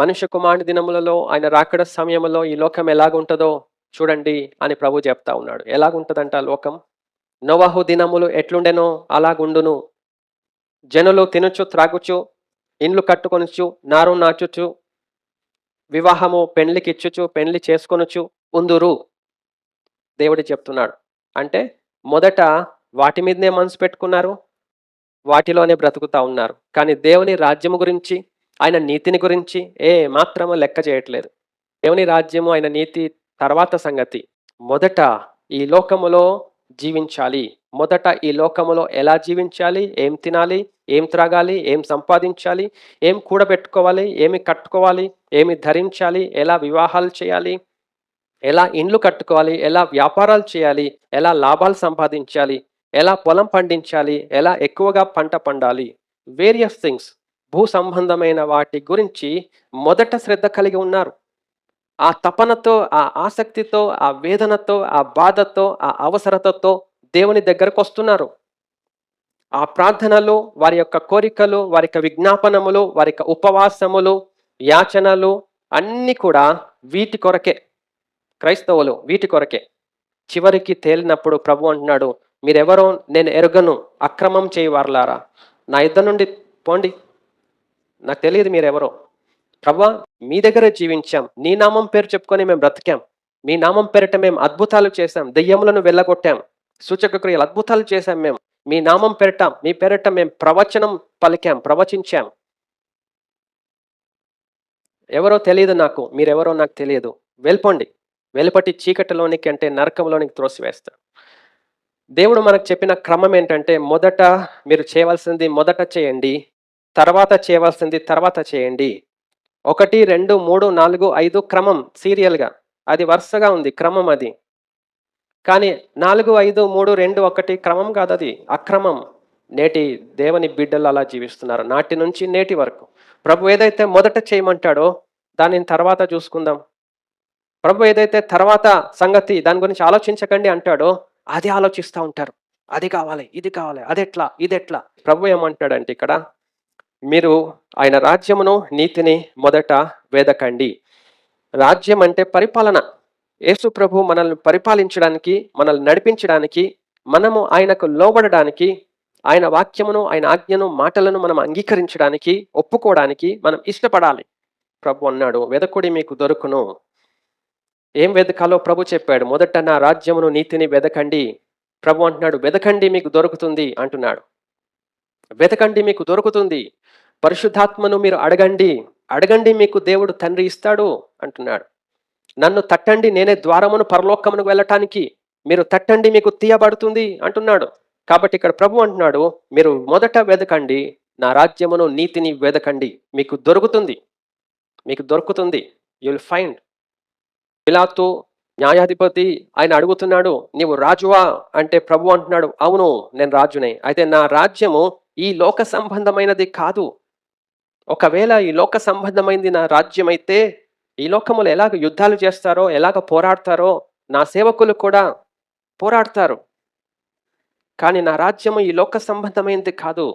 మనుష్య కుమారుని దినములలో ఆయన రాకడ సమయంలో ఈ లోకం ఎలాగుంటుందో చూడండి అని ప్రభు చెప్తా ఉన్నాడు. ఎలాగుంటుందంట ఆ లోకం? నోవాహు దినములు ఎట్లుండెనో అలాగుండును. జనులు తినచ్చు త్రాగుచు ఇండ్లు కట్టుకొనుచు నారు నాచుచు వివాహము పెండ్లికి పెండ్లి చేసుకొనుచు ఉందురు. దేవుడు చెప్తున్నాడు. అంటే మొదట వాటి మీదనే మనసు పెట్టుకున్నారు. వాటిలోనే బ్రతుకుతా ఉన్నారు. కానీ దేవుని రాజ్యము గురించి ఆయన నీతిని గురించి ఏ మాత్రము లెక్క చేయట్లేదు. దేవుని రాజ్యము ఆయన నీతి తర్వాత సంగతి. మొదట ఈ లోకములో జీవించాలి. మొదట ఈ లోకములో ఎలా జీవించాలి? ఏం తినాలి? ఏం త్రాగాలి? ఏం సంపాదించాలి? ఏం కూడబెట్టుకోవాలి? ఏమి కట్టుకోవాలి? ఏమి ధరించాలి? ఎలా వివాహాలు చేయాలి? ఎలా ఇండ్లు కట్టుకోవాలి? ఎలా వ్యాపారాలు చేయాలి? ఎలా లాభాలు సంపాదించాలి? ఎలా పొలం పండించాలి? ఎలా ఎక్కువగా పంట పండాలి? Various things. భూ సంబంధమైన వాటి గురించి మొదట శ్రద్ధ కలిగి ఉన్నారు. ఆ తపనతో ఆ ఆసక్తితో ఆ వేదనతో ఆ బాధతో ఆ అవసరతతో దేవుని దగ్గరకు వస్తున్నారు. ఆ ప్రార్థనలు వారి యొక్క కోరికలు వారి యొక్క విజ్ఞాపనములు వారి యొక్క ఉపవాసములు యాచనలు అన్నీ కూడా వీటి కొరకే. క్రైస్తవులు వీటి కొరకే. చివరికి తేలినప్పుడు ప్రభు అంటున్నాడు మీరెవరో నేను ఎరుగను అక్రమం చేయవారులారా నా ఇద్దరు నుండి పోండి. నాకు తెలియదు మీరెవరో. ప్రభా మీ దగ్గర జీవించాం. నీ నామం పేరు చెప్పుకొని మేము బ్రతికాం. మీ నామం పేరిట మేము అద్భుతాలు చేశాం. దెయ్యములను వెళ్ళగొట్టాం. సూచక క్రియలు అద్భుతాలు చేశాం మేము. మీ నామం పేరిట మీ పేరిట మేము ప్రవచనం పలికాం ప్రవచించాం. ఎవరో తెలియదు నాకు. మీరెవరో నాకు తెలియదు. వెళ్ళిపోండి. వెలుపటి చీకటిలోనికి అంటే నరకంలోనికి త్రోసివేస్తాడు దేవుడు మనకు చెప్పిన క్రమం ఏంటంటే మొదట మీరు చేయవలసింది మొదట చేయండి. తర్వాత చేయవలసింది తర్వాత చేయండి. ఒకటి రెండు మూడు నాలుగు ఐదు క్రమం సీరియల్గా. అది వరుసగా ఉంది క్రమం అది. కానీ నాలుగు ఐదు మూడు రెండు ఒకటి క్రమం కాదు అది అక్రమం. నేటి దేవుని బిడ్డలు అలా జీవిస్తున్నారు నాటి నుంచి నేటి వరకు. ప్రభు ఏదైతే మొదట చేయమంటాడో దానిని తర్వాత చూసుకుందాం. ప్రభు ఏదైతే తర్వాత సంగతి దాని గురించి ఆలోచించకండి అంటాడో అది ఆలోచిస్తూ ఉంటారు. అది కావాలి ఇది కావాలి అదెట్లా ఇదెట్లా? ప్రభు ఏమంటాడంటే ఇక్కడ మీరు ఆయన రాజ్యమును నీతిని మొదట వేదకండి. రాజ్యం అంటే పరిపాలన. యేసు ప్రభు మనల్ని పరిపాలించడానికి మనల్ని నడిపించడానికి మనము ఆయనకు లోబడడానికి ఆయన వాక్యమును ఆయన ఆజ్ఞను మాటలను మనం అంగీకరించడానికి ఒప్పుకోవడానికి మనం ఇష్టపడాలి. ప్రభు అన్నాడు వెదకుడి మీకు దొరుకును. ఏం వెదకాలో ప్రభు చెప్పాడు మొదట నా రాజ్యమును నీతిని వెదకండి. ప్రభు అంటున్నాడు వెదకండి మీకు దొరుకుతుంది అంటున్నాడు. వెతకండి మీకు దొరుకుతుంది. పరిశుద్ధాత్మను మీరు అడగండి. అడగండి మీకు దేవుడు తండ్రి ఇస్తాడు అంటున్నాడు. నన్ను తట్టండి నేనే ద్వారమును పరలోకమును వెళ్ళటానికి. మీరు తట్టండి మీకు తీయబడుతుంది అంటున్నాడు. కాబట్టి ఇక్కడ ప్రభు అంటున్నాడు మీరు మొదట వెదకండి నా రాజ్యమును నీతిని వెదకండి. మీకు దొరుకుతుంది. మీకు దొరుకుతుంది. యుల్ ఫైండ్ పిలాతు న్యాయాధిపతి ఆయన అడుగుతున్నాడు నీవు రాజువా? అంటే ప్రభు అంటున్నాడు అవును నేను రాజునే. అయితే నా రాజ్యము ఈ లోక సంబంధమైనది కాదు. ఒకవేళ ఈ లోక సంబంధమైంది నా రాజ్యం అయితే ఈ లోకములు ఎలాగ యుద్ధాలు చేస్తారో ఎలాగ పోరాడతారో నా సేవకులు కూడా పోరాడతారు. కానీ నా రాజ్యము ఈ లోక సంబంధమైనది కాదు.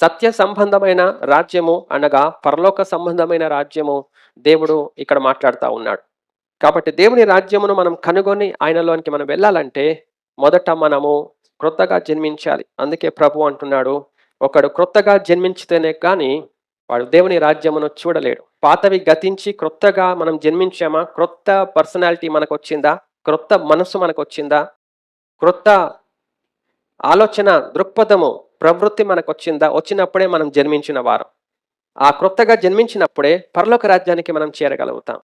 సత్య సంబంధమైన రాజ్యము అనగా పరలోక సంబంధమైన రాజ్యము దేవుడు ఇక్కడ మాట్లాడుతూ ఉన్నాడు. కాబట్టి దేవుని రాజ్యమును మనం కనుగొని ఆయనలోనికి మనం వెళ్ళాలంటే మొదట మనము క్రొత్తగా జన్మించాలి. అందుకే ప్రభు అంటున్నాడు ఒకడు క్రొత్తగా జన్మించితేనే కానీ వాడు దేవుని రాజ్యమును చూడలేడు. పాతవి గతించి క్రొత్తగా మనం జన్మించామా? క్రొత్త పర్సనాలిటీ మనకు వచ్చిందా క్రొత్త మనసు మనకు వచ్చిందా క్రొత్త ఆలోచన దృక్పథము ప్రవృత్తి మనకు వచ్చిందా వచ్చినప్పుడే మనం జన్మించిన వారం. ఆ క్రొత్తగా జన్మించినప్పుడే పరలోక రాజ్యానికి మనం చేరగలుగుతాం.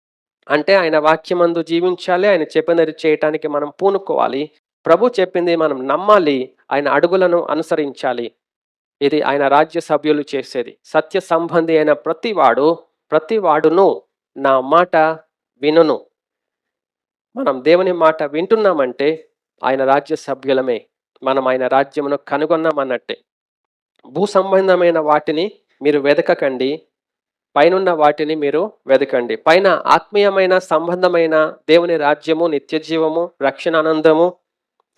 అంటే ఆయన వాక్యమందు జీవించాలి ఆయన చెప్పినది చేయటానికి మనం పూనుకోవాలి. ప్రభు చెప్పింది మనం నమ్మాలి ఆయన అడుగులను అనుసరించాలి. ఇది ఆయన రాజ్య సభ్యులు చేసేది. సత్య సంబంధి అయిన ప్రతివాడు ప్రతివాడును నా మాట వినును. మనం దేవుని మాట వింటున్నామంటే ఆయన రాజ్య సభ్యులమే. మనం ఆయన రాజ్యమును కనుగొన్నామన్నట్టే. భూ సంబంధమైన వాటిని మీరు వెతకకండి పైనున్న వాటిని మీరు వెతకండి పైన ఆత్మీయమైన సంబంధమైన దేవుని రాజ్యము నిత్య జీవము రక్షణ ఆనందము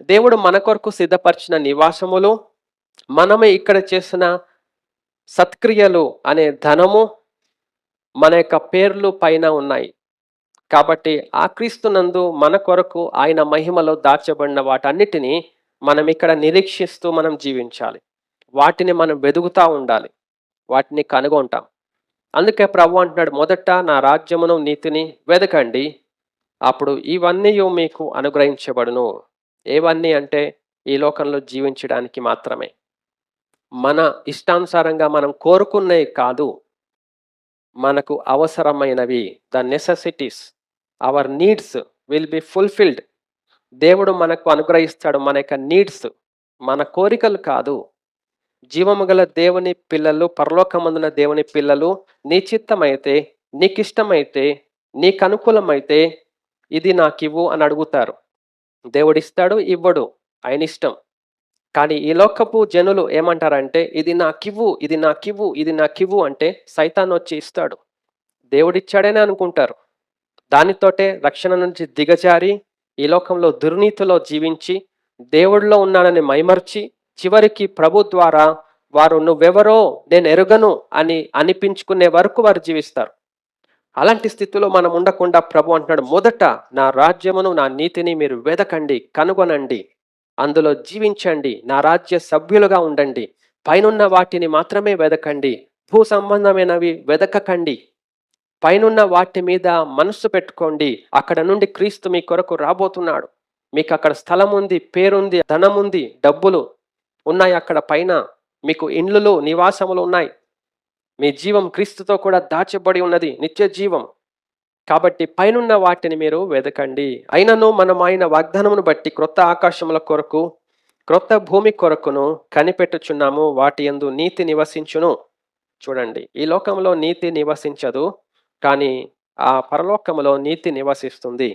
దేవుడు మన కొరకు సిద్ధపరిచిన నివాసములు మనమే ఇక్కడ చేసిన సత్క్రియలు అనే ధనము మన యొక్క పేర్లు పైన ఉన్నాయి. కాబట్టి ఆ క్రీస్తునందు మన కొరకు ఆయన మహిమలో దాచబడిన వాటన్నిటినీ మనం ఇక్కడ నిరీక్షిస్తూ మనం జీవించాలి. వాటిని మనం వెదుగుతూ ఉండాలి. వాటిని కనుగొంటాం. అందుకే ప్రభు అంటున్నాడు మొదట నా రాజ్యమును నీతిని వెదకండి. అప్పుడు ఇవన్నీ మీకు అనుగ్రహించబడును. ఏవన్నీ అంటే ఈ లోకంలో జీవించడానికి మాత్రమే. మన ఇష్టానుసారంగా మనం కోరుకున్నవి కాదు. మనకు అవసరమైనవి the necessities our needs will be fulfilled. దేవుడు మనకు అనుగ్రహిస్తాడు మన యొక్క నీడ్స్ మన కోరికలు కాదు. జీవము గల దేవుని పిల్లలు పరలోకమందున దేవుని పిల్లలు నీ చిత్తమైతే నీకిష్టమైతే నీకు అనుకూలమైతే ఇది నాకివ్వు అని అడుగుతారు. దేవుడిస్తాడు ఇవ్వడు ఆయన ఇష్టం. కానీ ఈ లోకపు జనులు ఏమంటారంటే ఇది నాకివ్వు ఇది నాకివ్వు ఇది నాకివ్వు అంటే సైతాన్ వచ్చి ఇస్తాడు. దేవుడిచ్చాడనే అనుకుంటారు. దానితోటే రక్షణ నుంచి దిగజారి ఈ లోకంలో దుర్నీతిలో జీవించి దేవుడిలో ఉన్నాడని మైమర్చి చివరికి ప్రభు ద్వారా వారు నువ్వెవరో నేను ఎరుగను అని అనిపించుకునే వరకు వారు జీవిస్తారు. అలాంటి స్థితిలో మనం ఉండకుండా ప్రభు అంటున్నాడు మొదట నా రాజ్యమును నా నీతిని మీరు వెదకండి కనుగొనండి. అందులో జీవించండి నా రాజ్య సభ్యులుగా ఉండండి. పైనున్న వాటిని మాత్రమే వెదకండి భూ సంబంధమైనవి వెదకకండి. పైనున్న వాటి మీద మనస్సు పెట్టుకోండి అక్కడ నుండి క్రీస్తు మీ కొరకు రాబోతున్నాడు. మీకు అక్కడ స్థలం ఉంది పేరుంది ధనం ఉంది డబ్బులు ఉన్నాయి అక్కడ పైన మీకు ఇండ్లు నివాసములు ఉన్నాయి. మీ జీవం క్రీస్తుతో కూడా దాచబడి ఉన్నది నిత్య జీవం. కాబట్టి పైనున్న వాటిని మీరు వెదకండి. అయినను మనం ఆయన వాగ్దానమును బట్టి క్రొత్త ఆకాశముల కొరకు క్రొత్త భూమి కొరకును కనిపెట్టుచున్నాము. వాటి యందు నీతి నివసించును. చూడండి ఈ లోకంలో నీతి నివసించదు కానీ ఆ పరలోకములో నీతి నివసిస్తుంది.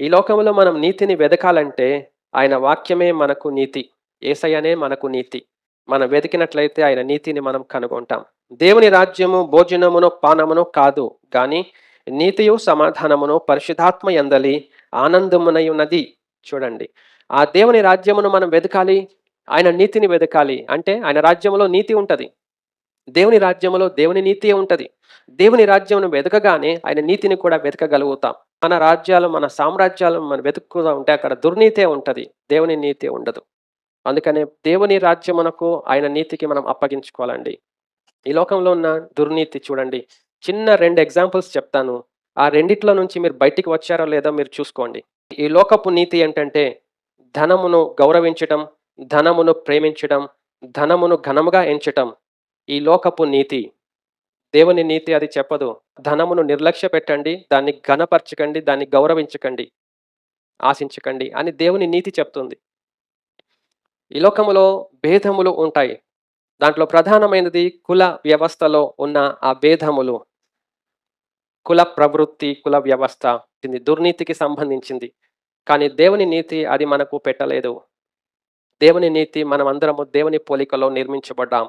ఈ లోకంలో మనం నీతిని వెదకాలంటే ఆయన వాక్యమే మనకు నీతి ఏసయ్యనే మనకు నీతి. మనం వెతికినట్లయితే ఆయన నీతిని మనం కనుగొంటాం. దేవుని రాజ్యము భోజనమును పానమును కాదు కానీ నీతియు సమాధానమును పరిశుధాత్మ ఎందలి ఆనందమునై ఉన్నది చూడండి. ఆ దేవుని రాజ్యమును మనం వెతకాలి ఆయన నీతిని వెతకాలి అంటే ఆయన రాజ్యములో నీతి ఉంటుంది. దేవుని రాజ్యములో దేవుని నీతి ఉంటుంది. దేవుని రాజ్యమును వెతకగానే ఆయన నీతిని కూడా వెతకగలుగుతాం మన రాజ్యాలు మన సామ్రాజ్యాలు మనం వెతుకుతూ ఉంటే అక్కడ దుర్నీతే ఉంటుంది. దేవుని నీతి ఉండదు. అందుకనే దేవుని రాజ్యమునకు ఆయన నీతికి మనం అప్పగించుకోవాలండి. ఈ లోకంలో ఉన్న దుర్నీతి చూడండి. చిన్న రెండు ఎగ్జాంపుల్స్ చెప్తాను. ఆ రెండిట్లో నుంచి మీరు బయటికి వచ్చారో లేదో మీరు చూసుకోండి. ఈ లోకపు నీతి ఏంటంటే ధనమును గౌరవించటం ధనమును ప్రేమించడం ధనమును ఘనముగా ఎంచటం ఈ లోకపు నీతి. దేవుని నీతి అది చెప్పదు. ధనమును నిర్లక్ష్య పెట్టండి దాన్ని ఘనపరచకండి దాన్ని గౌరవించకండి ఆశించకండి అని దేవుని నీతి చెప్తుంది. ఈ లోకములో భేదములు ఉంటాయి. దాంట్లో ప్రధానమైనది కుల వ్యవస్థలో ఉన్న ఆ భేదములు. కుల ప్రవృత్తి కుల వ్యవస్థ దుర్నీతికి సంబంధించింది. కానీ దేవుని నీతి అది మనకు పెట్టలేదు. దేవుని నీతి మనం అందరము దేవుని పోలికలో నిర్మించబడ్డాం.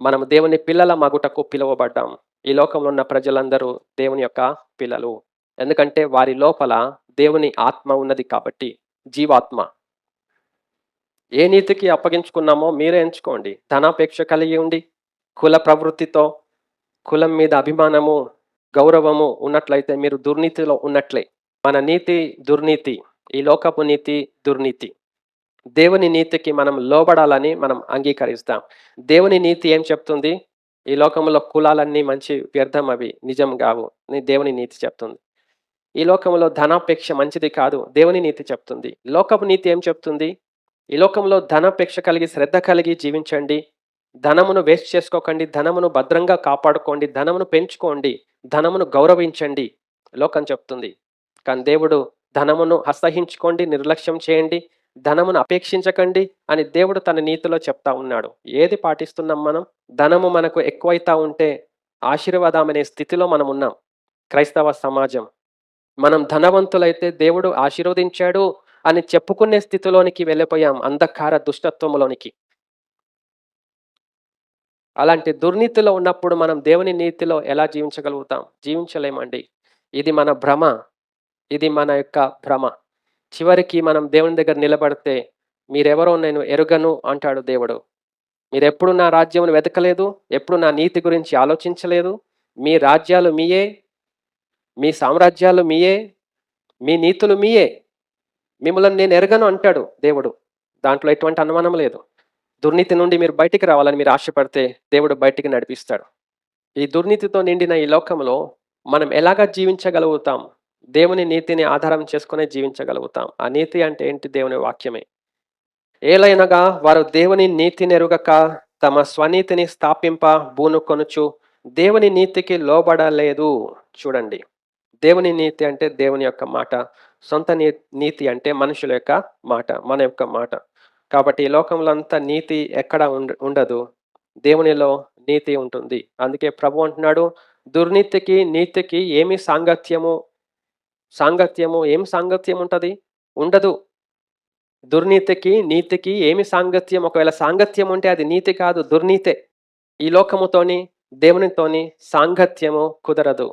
మనం దేవుని పిల్లల మగుటకు పిలువబడ్డాం. ఈ లోకంలో ఉన్న ప్రజలందరూ దేవుని యొక్క పిల్లలు. ఎందుకంటే వారి లోపల దేవుని ఆత్మ ఉన్నది కాబట్టి జీవాత్మ. ఏ నీతికి అప్పగించుకున్నామో మీరే ఎంచుకోండి. ధనాపేక్ష కలిగి ఉండి కుల ప్రవృత్తితో కులం మీద అభిమానము గౌరవము ఉన్నట్లయితే మీరు దుర్నీతిలో ఉన్నట్లే. మన నీతి దుర్నీతి ఈ లోకపు నీతి దుర్నీతి. దేవుని నీతికి మనం లోబడాలని మనం అంగీకరిస్తాం. దేవుని నీతి ఏం చెప్తుంది? ఈ లోకంలో కులాలన్నీ మంచి వ్యర్థం అవి నిజం కావు అని దేవుని నీతి చెప్తుంది. ఈ లోకంలో ధనాపేక్ష మంచిది కాదు దేవుని నీతి చెప్తుంది. లోకపు నీతి ఏం చెప్తుంది? ఈ లోకంలో ధనాపేక్ష కలిగి శ్రద్ధ కలిగి జీవించండి. ధనమును వేస్ట్ చేసుకోకండి ధనమును భద్రంగా కాపాడుకోండి ధనమును పెంచుకోండి. ధనమును గౌరవించండి లోకం చెప్తుంది. కానీ దేవుడు ధనమును హస్తహించుకోండి నిర్లక్ష్యం చేయండి ధనమును అపేక్షించకండి అని దేవుడు తన నీతిలో చెప్తా ఉన్నాడు. ఏది పాటిస్తున్నాం మనం? ధనము మనకు ఎక్కువైతా ఉంటే ఆశీర్వాదం అనే స్థితిలో మనం ఉన్నాం. క్రైస్తవ సమాజం. మనం ధనవంతులైతే దేవుడు ఆశీర్వదించాడు అని చెప్పుకునే స్థితిలోనికి వెళ్ళిపోయాం అంధకార దుష్టత్వంలోనికి అలాంటి దుర్నీతిలో ఉన్నప్పుడు మనం దేవుని నీతిలో ఎలా జీవించగలుగుతాం? జీవించలేమండి. ఇది మన భ్రమ. ఇది మన యొక్క భ్రమ. చివరికి మనం దేవుని దగ్గర నిలబడితే మీరెవరో నేను ఎరుగను అంటాడు దేవుడు. మీరెప్పుడు నా రాజ్యమును వెతకలేదు? ఎప్పుడు నా నీతి గురించి ఆలోచించలేదు? మీ రాజ్యాలు మీయే? మీ సామ్రాజ్యాలు మీయే? మీ నీతులు మీయే? మిమ్మల్ని నేను ఎరగను అంటాడు దేవుడు. దాంట్లో ఎటువంటి అనుమానం లేదు. దుర్నీతి నుండి మీరు బయటికి రావాలని మీరు ఆశపడితే దేవుడు బయటికి నడిపిస్తాడు. ఈ దుర్నీతితో నిండిన ఈ లోకంలో మనం ఎలాగా జీవించగలుగుతాం? దేవుని నీతిని ఆధారం చేసుకునే జీవించగలుగుతాం. ఆ నీతి అంటే ఏంటి? దేవుని వాక్యమే. ఏలైనగా వారు దేవుని నీతి నెరుగక తమ స్వనీతిని స్థాపింప బూను కొనుచు దేవుని నీతికి లోబడలేదు. చూడండి. దేవుని నీతి అంటే దేవుని యొక్క మాట. సొంత నీ నీతి అంటే మనుషుల యొక్క మాట మన యొక్క మాట. కాబట్టి ఈ లోకంలో అంతా నీతి ఎక్కడ ఉండదు. దేవునిలో నీతి ఉంటుంది. అందుకే ప్రభు అంటున్నాడు దుర్నీతికి నీతికి ఏమి సాంగత్యము సాంగత్యము ఏమి సాంగత్యం ఉంటుంది? ఉండదు. దుర్నీతికి నీతికి ఏమి సాంగత్యం? ఒకవేళ సాంగత్యం ఉంటే అది నీతి కాదు దుర్నీతే. ఈ లోకముతోని దేవునితోని సాంగత్యము కుదరదు.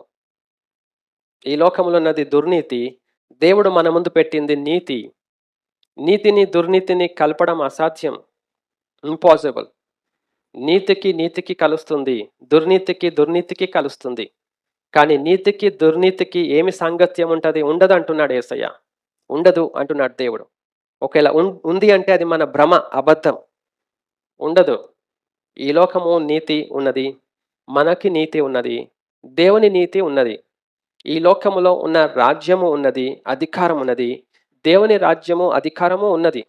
ఈ లోకములో ఉన్నది దుర్నీతి. దేవుడు మన ముందు పెట్టింది నీతి. నీతిని దుర్నీతిని కలపడం అసాధ్యం. ఇంపాసిబుల్ నీతికి నీతికి కలుస్తుంది. దుర్నీతికి దుర్నీతికి కలుస్తుంది. కానీ నీతికి దుర్నీతికి ఏమి సాంగత్యం ఉంటుంది? ఉండదు అంటున్నాడు ఏసయ్య. ఉండదు అంటున్నాడు దేవుడు. ఒకవేళ ఉంది అంటే అది మన భ్రమ అబద్ధం. ఉండదు. ఈ లోకము నీతి ఉన్నది. మనకి నీతి ఉన్నది. దేవుని నీతి ఉన్నది. ఈ లోకములో ఉన్న రాజ్యము ఉన్నది. అధికారం ఉన్నది. దేవుని రాజ్యము అధికారము ఉన్నది.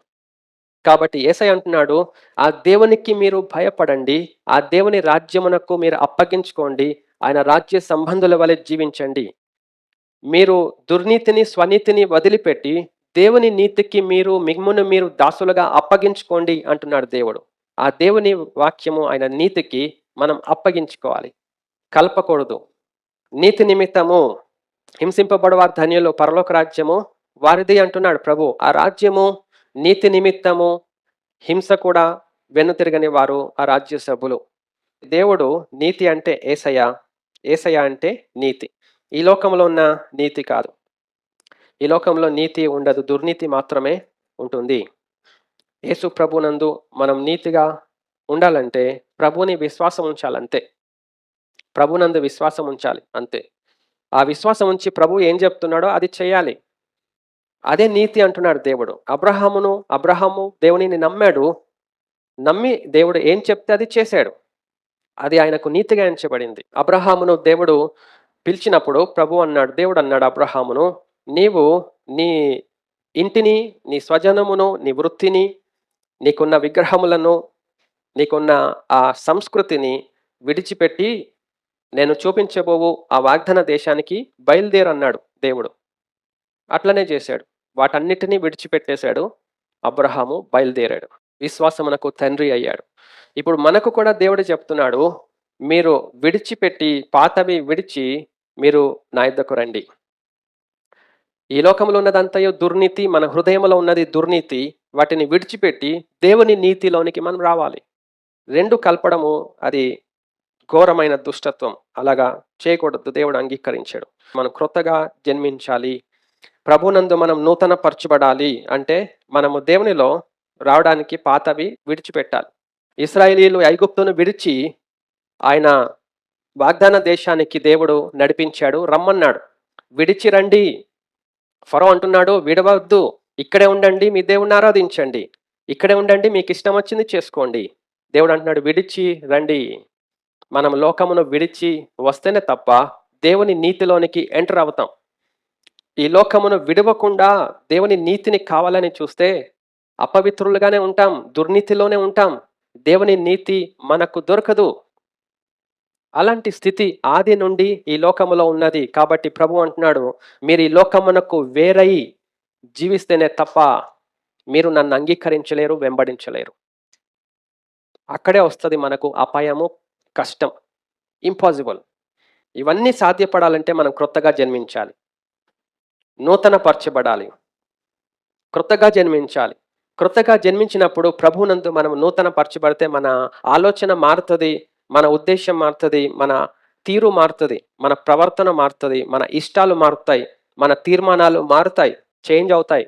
కాబట్టి ఏసై అంటున్నాడు ఆ దేవునికి మీరు భయపడండి ఆ దేవుని రాజ్యమునకు మీరు అప్పగించుకోండి ఆయన రాజ్య సంబంధుల వలె జీవించండి. మీరు దుర్నీతిని స్వనీతిని వదిలిపెట్టి దేవుని నీతికి మీరు మిమ్మును మీరు దాసులుగా అప్పగించుకోండి అంటున్నాడు దేవుడు. ఆ దేవుని వాక్యము ఆయన నీతికి మనం అప్పగించుకోవాలి. కలపకూడదు. నీతి నిమిత్తము హింసింపబడవారు ధన్యులు పరలోక రాజ్యము వారిది అంటున్నాడు ప్రభు. ఆ రాజ్యము నీతి నిమిత్తము హింస కూడా వెన్నుతిరగని వారు ఆ రాజ్య సభ్యులు. దేవుడు నీతి అంటే ఏసయ ఏసయ అంటే నీతి. ఈ లోకంలో ఉన్న నీతి కాదు. ఈ లోకంలో నీతి ఉండదు దుర్నీతి మాత్రమే ఉంటుంది. యేసు ప్రభునందు మనం నీతిగా ఉండాలంటే ప్రభుని విశ్వాసం ఉంచాలంతే. ప్రభునందు విశ్వాసం ఉంచాలి అంతే. ఆ విశ్వాసం ఉంచి ప్రభు ఏం చెప్తున్నాడో అది చేయాలి. అదే నీతి అంటున్నాడు దేవుడు. అబ్రహామును అబ్రహాము దేవునిని నమ్మాడు. నమ్మి దేవుడు ఏం చెప్తే అది చేశాడు. అది ఆయనకు నీతిగా ఎంచబడింది. అబ్రహామును దేవుడు పిలిచినప్పుడు ప్రభు అన్నాడు దేవుడు అన్నాడు అబ్రహామును నీవు నీ ఇంటిని నీ స్వజనమును నీ వృత్తిని నీకున్న విగ్రహములను నీకున్న ఆ సంస్కృతిని విడిచిపెట్టి నేను చూపించబోవు ఆ వాగ్దాన దేశానికి బయలుదేరన్నాడు దేవుడు. అట్లనే చేశాడు. వాటన్నిటినీ విడిచిపెట్టేశాడు. అబ్రహాము బయలుదేరాడు. విశ్వాసమునకు తండ్రి అయ్యాడు. ఇప్పుడు మనకు కూడా దేవుడు చెప్తున్నాడు మీరు విడిచిపెట్టి పాతవి విడిచి మీరు నా ఇద్దకు రండి. ఈ లోకంలో ఉన్నదంతయో దుర్నీతి మన హృదయంలో ఉన్నది దుర్నీతి వాటిని విడిచిపెట్టి దేవుని నీతిలోనికి మనం రావాలి. రెండు కలపడము అది ఘోరమైన దుష్టత్వం. అలాగా చేయకూడదు. దేవుడు అంగీకరించాడు. మనం క్రొత్తగా జన్మించాలి ప్రభునందు మనం నూతన పరచబడాలి అంటే మనము దేవునిలో రావడానికి పాతవి విడిచిపెట్టాలి. ఇస్రాయేలీలు ఐగుప్తును విడిచి ఆయన వాగ్దాన దేశానికి దేవుడు నడిపించాడు రమ్మన్నాడు. విడిచి రండి. ఫరో అంటున్నాడు విడవద్దు. ఇక్కడే ఉండండి మీ దేవుణ్ణి ఆరాధించండి. ఇక్కడే ఉండండి మీకు ఇష్టం వచ్చింది చేసుకోండి. దేవుడు అంటున్నాడు విడిచి రండి. మనం లోకమును విడిచి వస్తేనే తప్ప దేవుని నీతిలోనికి ఎంటర్ అవుతాం. ఈ లోకమును విడవకుండా దేవుని నీతిని కావాలని చూస్తే అపవిత్రులుగానే ఉంటాం దుర్నీతిలోనే ఉంటాం. దేవుని నీతి మనకు దొరకదు. అలాంటి స్థితి ఆది నుండి ఈ లోకములో ఉన్నది. కాబట్టి ప్రభు అంటున్నాడు మీరు ఈ లోకమునకు వేరై జీవిస్తేనే తప్ప మీరు నన్ను అంగీకరించలేరు వెంబడించలేరు. అక్కడే వస్తుంది మనకు అపాయము కష్టం. ఇంపాసిబుల్. ఇవన్నీ సాధ్యపడాలంటే మనం క్రొత్తగా జన్మించాలి. నూతనపరచబడాలి. క్రొత్తగా జన్మించాలి. క్రొత్తగా జన్మించినప్పుడు ప్రభునందు మనం నూతన పరచబడితే మన ఆలోచన మారుతుంది మన ఉద్దేశం మారుతుంది మన తీరు మారుతుంది మన ప్రవర్తన మారుతుంది మన ఇష్టాలు మారుతాయి మన తీర్మానాలు మారుతాయి చేంజ్ అవుతాయి.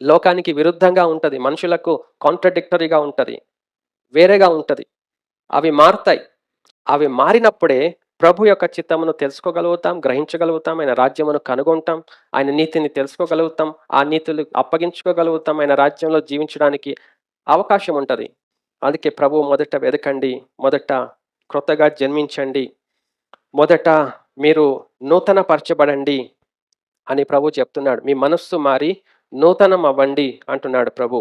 లోకానికి విరుద్ధంగా ఉంటుంది మనుషులకు కాంట్రడిక్టరీగా ఉంటుంది వేరేగా ఉంటుంది. అవి మారుతాయి. అవి మారినప్పుడే ప్రభు యొక్క చిత్తమును తెలుసుకోగలుగుతాం గ్రహించగలుగుతాం ఆయన రాజ్యమును కనుగొంటాం ఆయన నీతిని తెలుసుకోగలుగుతాం ఆ నీతులు అప్పగించుకోగలుగుతాం ఆయన రాజ్యంలో జీవించడానికి అవకాశం ఉంటుంది. అందుకే ప్రభు మొదట వెదకండి మొదట క్రొత్తగా జన్మించండి మొదట మీరు నూతన పరచబడండి అని ప్రభు చెప్తున్నాడు. మీ మనస్సు మారి నూతనం అవ్వండి అంటున్నాడు ప్రభు.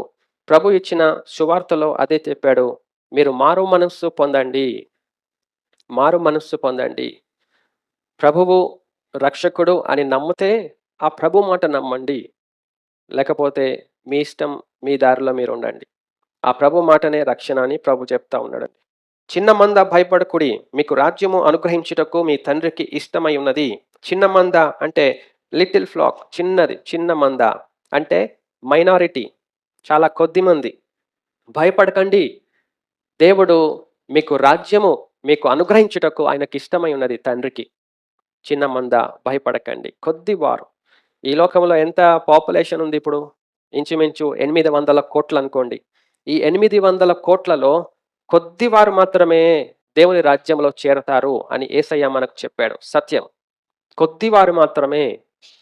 ప్రభు ఇచ్చిన సువార్తలో అదే చెప్పాడు మీరు మారు మనస్సు పొందండి. మారు మనస్సు పొందండి. ప్రభువు రక్షకుడు అని నమ్మితే ఆ ప్రభు మాట నమ్మండి. లేకపోతే మీ ఇష్టం మీ దారిలో మీరు ఉండండి. ఆ ప్రభు మాటనే రక్షణ అని ప్రభు చెప్తా ఉన్నాడండి. చిన్న మంద భయపడకుడి. మీకు రాజ్యము అనుగ్రహించుటకు మీ తండ్రికి ఇష్టమై ఉన్నది. చిన్న మంద అంటే లిటిల్ ఫ్లాక్ చిన్నది చిన్న మంద అంటే మైనారిటీ చాలా కొద్ది మంది. భయపడకండి. దేవుడు మీకు రాజ్యము మీకు అనుగ్రహించుటకు ఆయనకి ఇష్టమై ఉన్నది తండ్రికి. చిన్న మంద భయపడకండి. కొద్ది వారు. ఈ లోకంలో ఎంత పాపులేషన్ ఉంది ఇప్పుడు? ఇంచుమించు ఎనిమిది వందల కోట్లు అనుకోండి. ఈ ఎనిమిది వందల కోట్లలో కొద్ది వారు మాత్రమే దేవుని రాజ్యంలో చేరతారు అని ఏసయ్య మనకు చెప్పాడు. సత్యం. కొద్ది వారు మాత్రమే.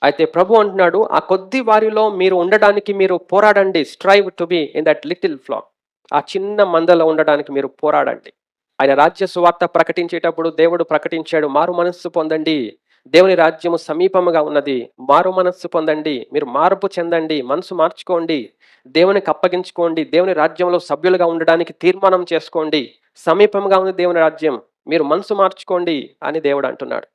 అయితే ప్రభు అంటున్నాడు ఆ కొద్ది వారిలో మీరు ఉండడానికి మీరు పోరాడండి. Strive to be in that little flock ఆ చిన్న మందలో ఉండడానికి మీరు పోరాడండి. ఆయన రాజ్య సువార్త ప్రకటించేటప్పుడు దేవుడు ప్రకటించాడు మారు మనస్సు పొందండి. దేవుని రాజ్యము సమీపముగా ఉన్నది. మారు మనస్సు పొందండి. మీరు మార్పు చెందండి. మనసు మార్చుకోండి. దేవునికి అప్పగించుకోండి. దేవుని రాజ్యంలో సభ్యులుగా ఉండడానికి తీర్మానం చేసుకోండి. సమీపంగా ఉంది దేవుని రాజ్యం. మీరు మనసు మార్చుకోండి అని దేవుడు అంటున్నాడు.